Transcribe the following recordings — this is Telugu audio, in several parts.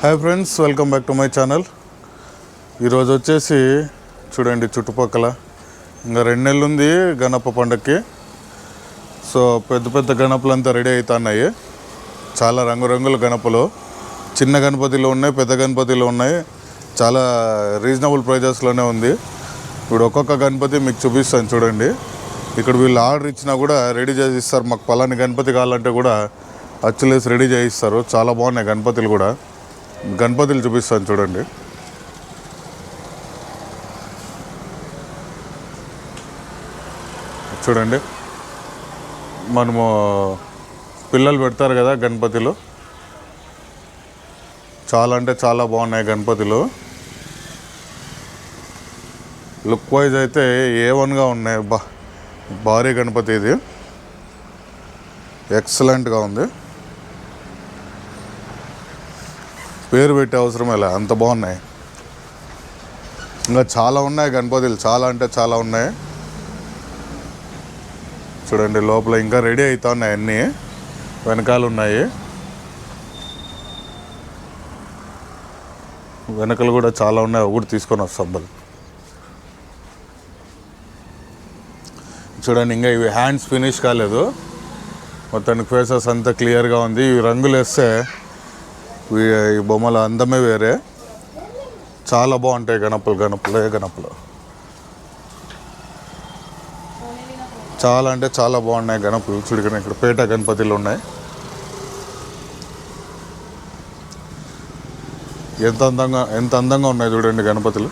Hi friends welcome back to my channel ఈరోజు వచ్చేసి చూడండి చుట్టుపక్కల. ఇంకా రెండు నెలలు ఉంది గణప పండగకి సో పెద్ద పెద్ద గణపలు అంతా రెడీ అవుతున్నాయి చాలా రంగురంగుల గణపలు. చిన్న గణపతిలో ఉన్నాయి పెద్ద గణపతిలో ఉన్నాయి. చాలా రీజనబుల్ ప్రైజెస్లోనే ఉంది. ఇప్పుడు ఒక్కొక్క గణపతి మీకు చూపిస్తాను చూడండి. ఇక్కడ వీళ్ళు ఆర్డర్ ఇచ్చినా కూడా రెడీ చేసి ఇస్తారు మాకు పలాని గణపతి కావాలంటే కూడా అచ్చులేసి రెడీ చేయిస్తారు. చాలా బాగున్నాయి గణపతులు కూడా. గణపతులు చూపిస్తాను చూడండి. చూడండి. మనము పిల్లలు పెడతారు కదా గణపతిలో. చాలా అంటే చాలా బాగున్నాయి గణపతిలో. లుక్ వైజ్ అయితే ఏ వన్గా ఉన్నాయి. బా భారీ గణపతి ఇది. ఎక్సలెంట్గా ఉంది. పేరు పెట్టే అవసరం ఎలా అంత బాగున్నాయి. ఇంకా చాలా ఉన్నాయి గణపతులు చాలా అంటే చాలా ఉన్నాయి. చూడండి లోపల ఇంకా రెడీ అవుతా ఉన్నాయి అన్నీ. వెనకాల ఉన్నాయి. వెనకలు కూడా చాలా ఉన్నాయి అవి కూడా తీసుకొని వస్తాం బల్ చూడండి ఇంకా ఇవి హ్యాండ్స్ ఫినిష్ కాలేదు. మొత్తానికి ఫేసెస్ అంతా క్లియర్గా ఉంది. ఇవి రంగులు వేస్తే ఈ బొమ్మల అందమే వేరే. చాలా బాగుంటాయి గణపలు గణపలే గణపలు. చాలా అంటే చాలా బాగున్నాయి గణపలు. చూడకనే ఇక్కడ పేట గణపతిలు ఉన్నాయి. ఎంత అందంగా ఎంత అందంగా ఉన్నాయి చూడండి గణపతులు.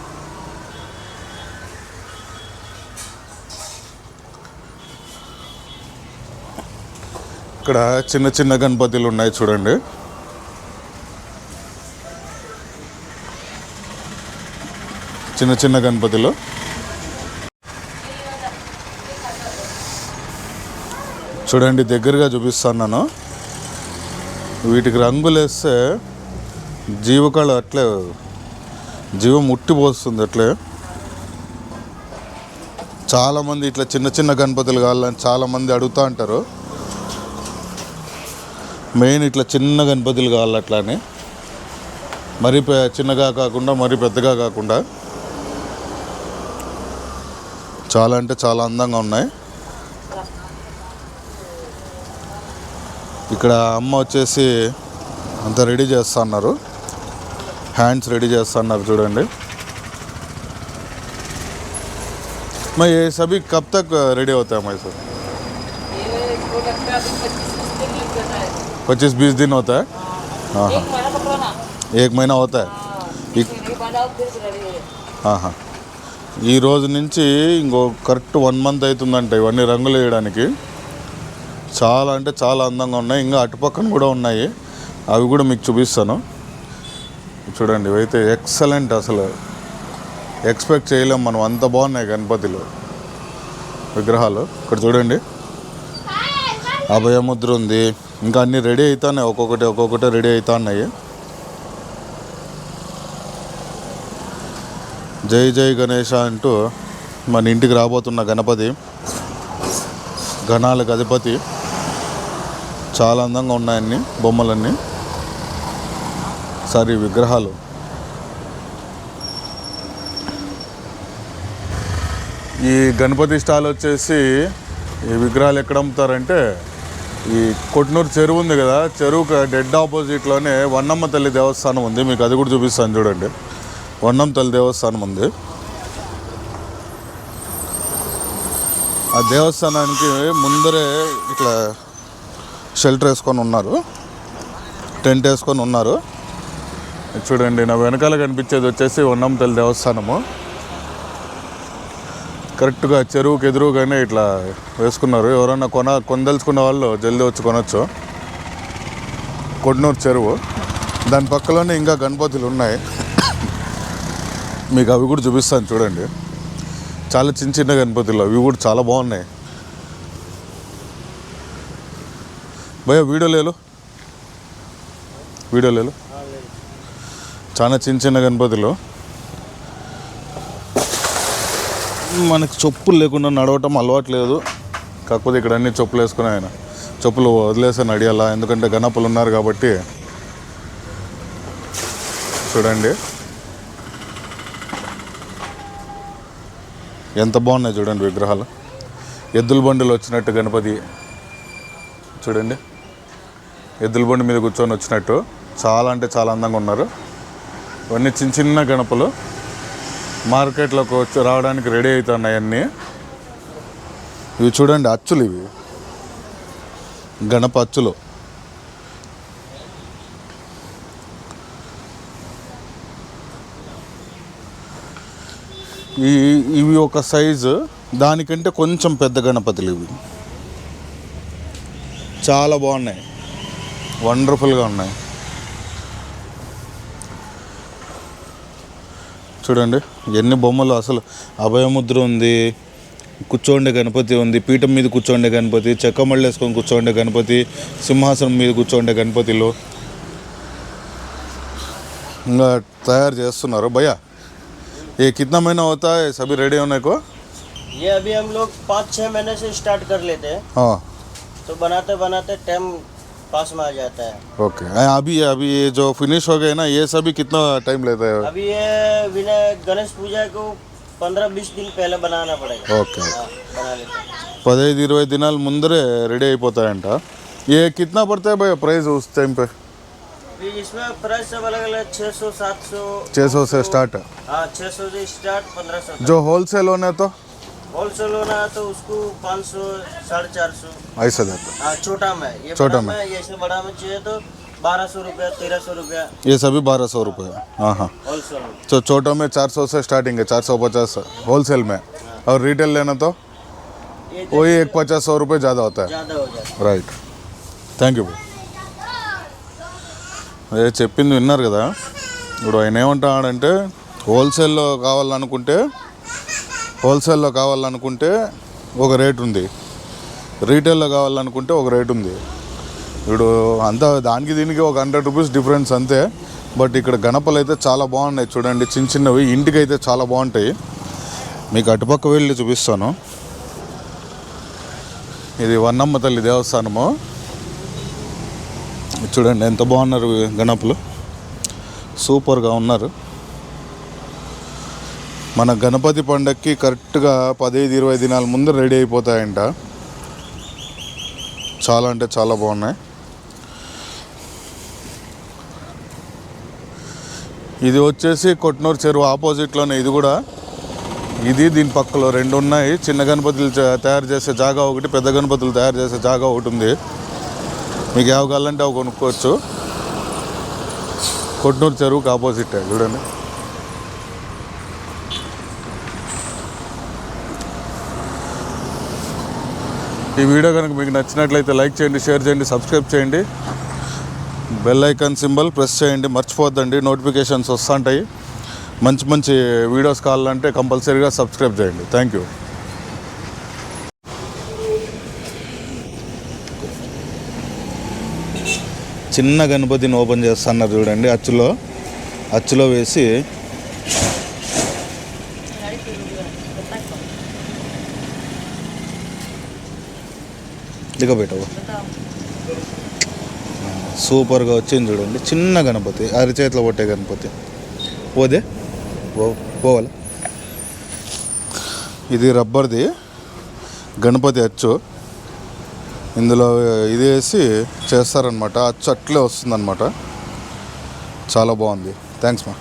ఇక్కడ చిన్న చిన్న గణపతులు ఉన్నాయి చూడండి. చిన్న చిన్న గణపతులు. చూడండి దగ్గరగా చూపిస్తాను వీటికి రంగులు వేస్తే జీవకళ అట్లే జీవం ముట్టిపోస్తుంది అట్లే. చాలామంది ఇట్లా చిన్న చిన్న గణపతులు కావాలని చాలామంది అడుగుతూ ఉంటారు. మెయిన్ ఇట్లా చిన్న గణపతులు కావాలి అట్లా అని. మరీ చిన్నగా కాకుండా మరీ పెద్దగా కాకుండా. చాలా అంటే చాలా అందంగా ఉన్నాయి ఇక్కడ అమ్మ వచ్చేసి అంతా రెడీ చేస్తున్నారు హ్యాండ్స్ రెడీ చేస్తున్నారు చూడండి मैं ये सभी कब तक रेडी होता है हमारे साथ ये इसको लगता है अभी पच्चीस तीस दिन लग जाता है पच्चीस बीस दिन होता है हाँ हाँ एक महीना पकड़ना एक महीना होता है हाँ इक- फिर ये बनाओ फिर से रेडी है ఆహా. ఈ రోజు నుంచి ఇంకో కరెక్ట్ వన్ మంత్ అవుతుందంట ఇవన్నీ రంగులు వేయడానికి. చాలా అంటే చాలా అందంగా ఉన్నాయి. ఇంకా అటుపక్కన కూడా ఉన్నాయి. అవి కూడా మీకు చూపిస్తాను. చూడండి ఇవైతే ఎక్సలెంట్ అసలు. ఎక్స్పెక్ట్ చేయలేం మనం. అంత బాగున్నాయి గణపతిలో విగ్రహాలు. ఇక్కడ చూడండి. అభయముద్ర ఉంది. ఇంకా అన్నీ రెడీ అవుతున్నాయి ఒక్కొక్కటి ఒక్కొక్కటి రెడీ అవుతున్నాయి జై జై గణేష అంటూ మన ఇంటికి రాబోతున్న గణపతి గణాలకు అధిపతి. చాలా అందంగా ఉన్నాయన్నీ బొమ్మలన్నీ. సారీ విగ్రహాలు. ఈ గణపతి స్టాల్ వచ్చేసి ఈ విగ్రహాలు ఎక్కడ అమ్ముతారంటే ఈ కొట్నూరు చెరువు ఉంది కదా చెరువుకి డెడ్ ఆపోజిట్లోనే వన్నమ్మ తల్లి దేవస్థానం ఉంది. మీకు అది కూడా చూపిస్తాను చూడండి. వన్నంతల్లి దేవస్థానం ఉంది. ఆ దేవస్థానానికి ముందరే ఇట్లా షెల్టర్ వేసుకొని ఉన్నారు. టెంట్ వేసుకొని ఉన్నారు. చూడండి నా వెనకాల కనిపించేది వచ్చేసి వన్నంతల్లి దేవస్థానము. కరెక్ట్గా చెరువుకి ఎదురుగానే ఇట్లా వేసుకున్నారు. ఎవరైనా కొన కొనదలుచుకున్న వాళ్ళు జల్దీ వచ్చి కొనొచ్చు. కొడ్నూరు చెరువు. దాని పక్కలోనే ఇంకా గణపతులు ఉన్నాయి. మీకు అవి కూడా చూపిస్తాను చూడండి. చాలా చిన్న చిన్న గణపతులు అవి కూడా చాలా బాగున్నాయి. భయ వీడియో లేదు వీడియో లేదు చాలా చిన్న చిన్న గణపతులు. మనకి చెప్పులు లేకుండా నడవటం అలవాటు లేదు. కాకపోతే ఇక్కడ అన్ని చెప్పులు వేసుకుని ఆయన. చెప్పులు వదిలేసాను అడియాలా ఎందుకంటే గణపలు ఉన్నారు కాబట్టి. చూడండి. ఎంత బాగున్నాయి చూడండి విగ్రహాలు. ఎద్దుల బండిలో వచ్చినట్టు గణపతి చూడండి. ఎద్దుల బండి మీద కూర్చొని వచ్చినట్టు. చాలా అంటే చాలా అందంగా ఉన్నారు. ఇవన్నీ చిన్న చిన్న గణపలు. మార్కెట్లోకి వచ్చి రావడానికి రెడీ అవుతున్నాయి అన్నీ. ఇవి చూడండి అచ్చులు ఇవి. గణప అచ్చులు. ఈ ఇవి ఒక సైజు దానికంటే కొంచెం పెద్ద గణపతులు ఇవి. చాలా బాగున్నాయి. వండర్ఫుల్గా ఉన్నాయి. చూడండి ఎన్ని బొమ్మలు అసలు. అభయముద్ర ఉంది కూర్చోండే గణపతి ఉంది పీఠం మీద కూర్చోండే గణపతి చెక్కమళ్ళు వేసుకొని కూర్చోండే గణపతి సింహాసనం మీద కూర్చోండే గణపతిలో. ఇంకా తయారు చేస్తున్నారు. భయ్యా ये कितना महीना होता है सभी रेडी होने को? ये अभी हम लोग पाँच छः महीने से स्टार्ट कर लेते हैं। हाँ। तो बनाते बनाते टाइम पास में आ जाता है। ओके अभी अभी ये जो फिनिश हो गए ना ये सभी कितना टाइम लेता है? अभी ये विनायक गणेश पूजा को पंद्रह बीस दिन पहले बनाना पड़ेगा। ओके पद इवे दिन मुंदर दिनाल मुंदरे रेडी అయిపోతాయంట हाँ। ये कितना पड़ता है भाई प्राइस उस टाइम पे? इसमें प्राइस सब अलग अलग छः सौ सात सौ। छः सौ से स्टार्ट है। हाँ छः सौ से स्टार्ट पंद्रह सौ जो होलसेल होना है तो? होलसेल होना है तो उसको पाँच सौ साढ़े चार सौ। ऐसा जाता तो। हाँ छोटा में ये छोटा में। ये इसमें बड़ा में चाहिए तो बारह सौ रुपया तेरह सौ रुपया। ये सभी बारह सौ रुपया हाँ। हाँ तो छोटों में चार सौ से स्टार्टिंग है चार सौ पचास होलसेल में। हाँ। और रिटेल लेना तो? वही एक पचास सौ रुपये ज़्यादा होता है। राइट थैंक यू అదే చెప్పింది విన్నారు కదా. ఇప్పుడు ఆయన ఏమంటున్నాడంటే హోల్సేల్లో కావాలనుకుంటే హోల్సేల్లో కావాలనుకుంటే ఒక రేట్ ఉంది. రీటైల్లో కావాలనుకుంటే ఒక రేట్ ఉంది. ఇప్పుడు అంతా దానికి దీనికి ఒక హండ్రెడ్ రూపీస్ డిఫరెన్స్ అంతే. బట్ ఇక్కడ గణపలు అయితే చాలా బాగున్నాయి చూడండి. చిన్న చిన్నవి ఇంటికి అయితే చాలా బాగుంటాయి. మీకు అటుపక్క వెళ్ళి చూపిస్తాను. ఇది వన్నమ్మ తల్లి దేవస్థానము. చూడండి ఎంత బాగున్నారు గణపులు. సూపర్గా ఉన్నారు. మన గణపతి పండక్కి కరెక్ట్గా పదహైదు ఇరవై దినాల ముందు రెడీ అయిపోతాయంట. చాలా అంటే చాలా బాగున్నాయి. ఇది వచ్చేసి కొట్నూరు చెరువు ఆపోజిట్లోనే ఇది కూడా. ఇది దీని పక్కలో రెండు ఉన్నాయి. చిన్న గణపతులు తయారు చేసే జాగా ఒకటి పెద్ద గణపతులు తయారు చేసే జాగా ఒకటి ఉంది. మీకు ఏవి కావాలంటే అవి కొనుక్కోవచ్చు. కొట్నూరు చెరువుకి ఆపోజిట్ చూడండి. ఈ వీడియో కనుక మీకు నచ్చినట్లయితే లైక్ చేయండి షేర్ చేయండి సబ్స్క్రైబ్ చేయండి. బెల్ ఐకాన్ సింబల్ ప్రెస్ చేయండి మర్చిపోద్దండి నోటిఫికేషన్స్ వస్తుంటాయి. మంచి మంచి వీడియోస్ కావాలంటే కంపల్సరీగా సబ్స్క్రైబ్ చేయండి. Thank you. చిన్న గణపతిని ఓపెన్ చేస్తున్నారు చూడండి అచ్చులో. అచ్చులో వేసి దిగబెట్టవు సూపర్గా వచ్చింది చూడండి చిన్న గణపతి అరిచేతిలో కొట్టే గణపతి. పోదే? పోవాలి? ఇది రబ్బర్ది గణపతి అచ్చు. ఇందులో ఇది వేసి చేస్తారనమాట ఆ చట్లే వస్తుందన్నమాట. చాలా బాగుంది. థ్యాంక్స్ మా